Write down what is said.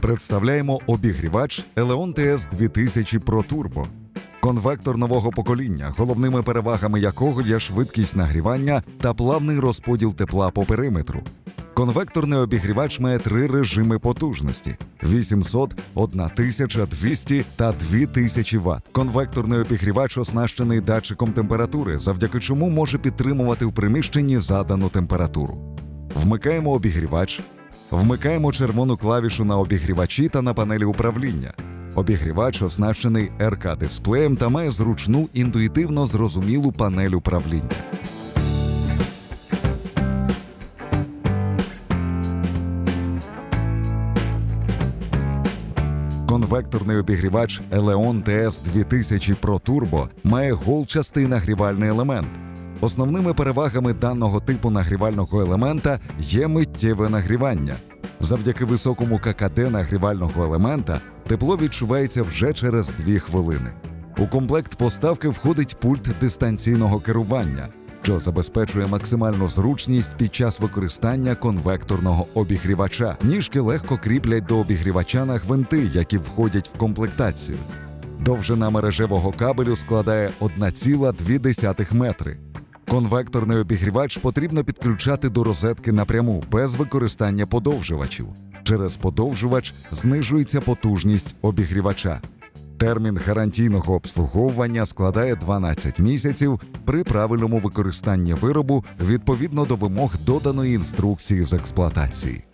Представляємо обігрівач Eleon TS 2000 Pro Turbo. Конвектор нового покоління, головними перевагами якого є швидкість нагрівання та плавний розподіл тепла по периметру. Конвекторний обігрівач має три режими потужності: 800, 1200 та 2000 Вт. Конвекторний обігрівач оснащений датчиком температури, завдяки чому може підтримувати в приміщенні задану температуру. Вмикаємо обігрівач, вмикаємо червону клавішу на обігрівачі та на панелі управління. Обігрівач оснащений РК-дисплеєм та має зручну інтуїтивно зрозумілу панель управління. Конвекторний обігрівач Eleon TS 2000 Pro Turbo має голчастий нагрівальний елемент. Основними перевагами даного типу нагрівального елемента є миттєве нагрівання. Завдяки високому ККД нагрівального елемента тепло відчувається вже через 2 хвилини. У комплект поставки входить пульт дистанційного керування, що забезпечує максимальну зручність під час використання конвекторного обігрівача. Ніжки легко кріплять до обігрівача на гвинти, які входять в комплектацію. Довжина мережевого кабелю складає 1,2 метри. Конвекторний обігрівач потрібно підключати до розетки напряму без використання подовжувачів. Через подовжувач знижується потужність обігрівача. Термін гарантійного обслуговування складає 12 місяців при правильному використанні виробу відповідно до вимог доданої інструкції з експлуатації.